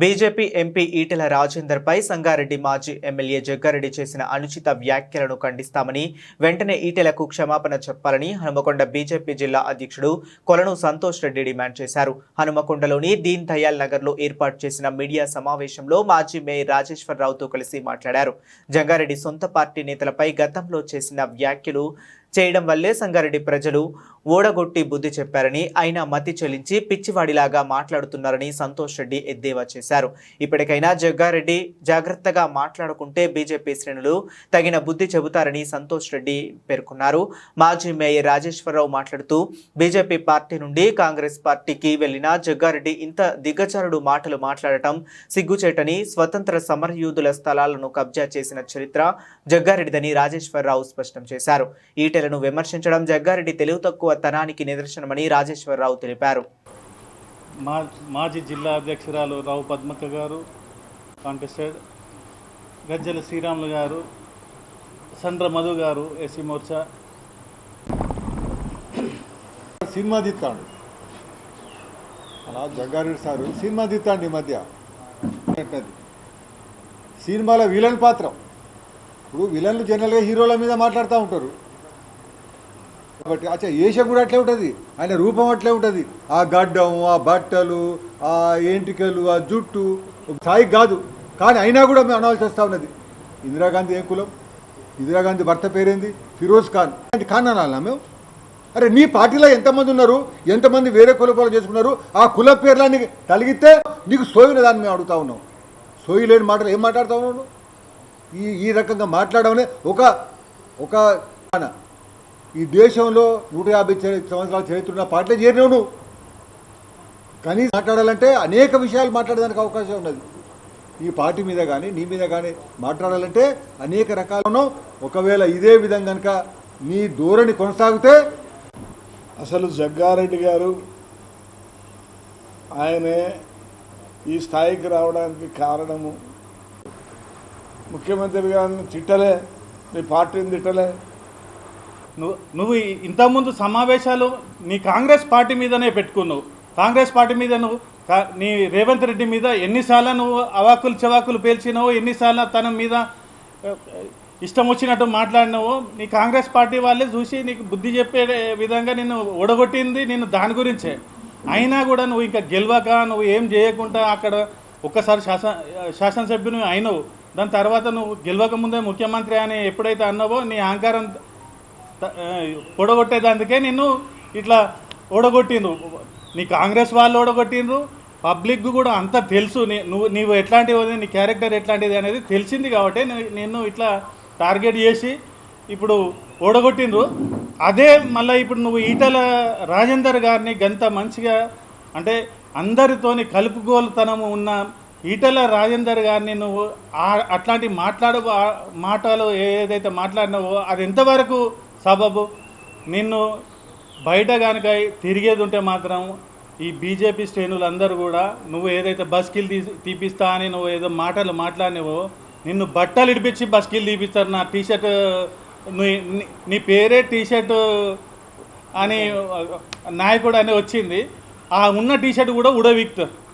BJP MP Etela Rajender పై సంగారెడ్డి మాజీ MLA Jaggareddy చేసిన అనుచిత వ్యాఖ్యలను ఖండిస్తామని వెంటనే ఈటెలకు క్షమాపణ చెప్పాలని హనుమకొండ బీజేపీ జిల్లా అధ్యక్షుడు కొలను సంతోష్ రెడ్డి డిమాండ్ చేశారు. హనుమకొండలోని దీన్ దయాల్ నగర్లో ఏర్పాటు చేసిన మీడియా సమావేశంలో మాజీ మేయర్ రాజేశ్వరరావుతో కలిసి మాట్లాడారు. జంగారెడ్డి సొంత పార్టీ నేతలపై గతంలో చేసిన వ్యాఖ్యలు చేయడం వల్లే సంగారెడ్డి ప్రజలు ఓడగొట్టి బుద్ధి చెప్పారని ఆయన మతి చెల్లించి పిచ్చివాడిలాగా మాట్లాడుతున్నారని సంతోష్ రెడ్డి ఎద్దేవా చేశారు. ఇప్పటికైనా జగ్గారెడ్డి జాగ్రత్తగా మాట్లాడుకుంటే బీజేపీ శ్రేణులు తగిన బుద్ధి చెబుతారని సంతోష్ రెడ్డి పేర్కొన్నారు. మాజీ మేయర్ రాజేశ్వరరావు మాట్లాడుతూ బీజేపీ పార్టీ నుండి కాంగ్రెస్ పార్టీకి వెళ్ళిన జగ్గారెడ్డి ఇంత దిగ్గజారుడు మాటలు మాట్లాడటం సిగ్గుచేటని స్వతంత్ర సమరయూధుల స్థలాలను కబ్జా చేసిన చరిత్ర జగ్గారెడ్డిదని రాజేశ్వరరావు స్పష్టం చేశారు. ఈటెలను విమర్శించడం జగ్గారెడ్డి తెలివి తక్కువ తనానికి నిదర్శనమని రాజేశ్వరరావు తెలిపారు. మా మాజీ జిల్లా అధ్యక్షురాలు రావు పద్మక్క గారు కాంటెస్టెడ్ గజ్జల శ్రీరాములు గారు సండ్ర మధు గారు ఎస్సీ మోర్చా. సినిమా తీస్తాడు అలా జగ్గారెడ్డి సారు సినిమా తీస్తాడు ఈ మధ్య. సినిమాలో విలన్ పాత్ర. ఇప్పుడు విలన్లు జనరల్గా హీరోల మీద మాట్లాడుతూ ఉంటారు. కాబట్టి అచ్చా ఏష కూడా అట్లే ఉంటుంది. ఆయన రూపం అట్లే ఉంటుంది. ఆ గడ్డం ఆ బట్టలు ఆ ఏంటికలు ఆ జుట్టు సాయి కాదు. కానీ అయినా కూడా మేము అనాల్సి వస్తూ ఉన్నది. ఇందిరాగాంధీ ఏం కులం? ఇందిరాగాంధీ భర్త పేరేంది? ఫిరోజ్ ఖాన్. అంటే ఖాన్ అనాలనా మేము? అరే నీ పార్టీలో ఎంతమంది ఉన్నారు? ఎంతమంది వేరే కులపాలు చేసుకున్నారు? ఆ కుల పేర్లన్నీ కలిగితే నీకు సోయిన దాన్ని మేము అడుగుతా ఉన్నాం. సోయి లేని మాటలు ఏం మాట్లాడుతా ఉన్నాను ఈ ఈ రకంగా మాట్లాడమనే ఒక ఒక ఈ దేశంలో నూట యాభై సంవత్సరాల చరిత్ర ఉన్న పార్టీలో చేరినావు నువ్వు. కనీసం మాట్లాడాలంటే అనేక విషయాలు మాట్లాడడానికి అవకాశం ఉన్నది. ఈ పార్టీ మీద కానీ నీ మీద కానీ మాట్లాడాలంటే అనేక రకాలను ఒకవేళ ఇదే విధంగా కనుక నీ ధోరణి కొనసాగితే అసలు జగ్గారెడ్డి గారు ఆయనే ఈ స్థాయికి రావడానికి కారణము. ముఖ్యమంత్రి గారిని తిట్టలే నీ పార్టీని తిట్టలే. నువ్వు నువ్వు ఇంతకుముందు సమావేశాలు నీ కాంగ్రెస్ పార్టీ మీదనే పెట్టుకున్నావు. కాంగ్రెస్ పార్టీ మీద నువ్వు కా- నీ రేవంత్ రెడ్డి మీద ఎన్నిసార్లు నువ్వు అవాకులు చవాకులు పేల్చినావు ఎన్నిసార్లు తన మీద ఇష్టం వచ్చినట్టు మాట్లాడినావు నీ కాంగ్రెస్ పార్టీ వాళ్ళే చూసి నీకు బుద్ధి చెప్పే విధంగా నిన్ను ఓడగొట్టింది నిన్ను దాని గురించే. అయినా కూడా నువ్వు ఇంకా గెలవక నువ్వు ఏం చేయకుండా అక్కడ ఒక్కసారి శాసన శాసనసభ్యుని అయినవు. దాని తర్వాత నువ్వు గెలవక ముందే ముఖ్యమంత్రి అని ఎప్పుడైతే అన్నావో నీ అహంకారం పొడగొట్టేదానికే నిన్ను ఇట్లా ఓడగొట్టిండ్రు నీ కాంగ్రెస్ వాళ్ళు ఓడగొట్టిండ్రు పబ్లిక్ కూడా అంత తెలుసు. నీ- నువ్వు నీవు ఎట్లాంటిది నీ క్యారెక్టర్ ఎట్లాంటిది అనేది తెలిసింది కాబట్టి నిన్ను ఇట్లా టార్గెట్ చేసి ఇప్పుడు ఓడగొట్టిండ్రు అదే మళ్ళీ ఇప్పుడు నువ్వు ఈటల రాజేందర్ గారిని గంత మంచిగా అంటే అందరితోని కలుపుగోలుతనము ఉన్న ఈటల రాజేందర్ గారిని నువ్వు అట్లాంటి మాట్లాడ ఆ- మాటలు ఏదైతే మాట్లాడినావో అది ఎంతవరకు సబబు నిన్ను బయట కనుక తిరిగేది ఉంటే మాత్రం ఈ బీజేపీ శ్రేణులందరూ కూడా నువ్వు ఏదైతే బస్కిల్ తీ తీపిస్తా అని నువ్వు ఏదో మాటలు మాట్లాడినవో నిన్ను బట్టలు ఇడిపించి బస్కిల్ తీపిస్తారు నా టీషర్ట్ నీ నీ- నీ పేరే టీషర్ట్ అని నాయకుడు అని వచ్చింది. ఆ ఉన్న టీషర్ట్ కూడా ఉడవిక్తారు.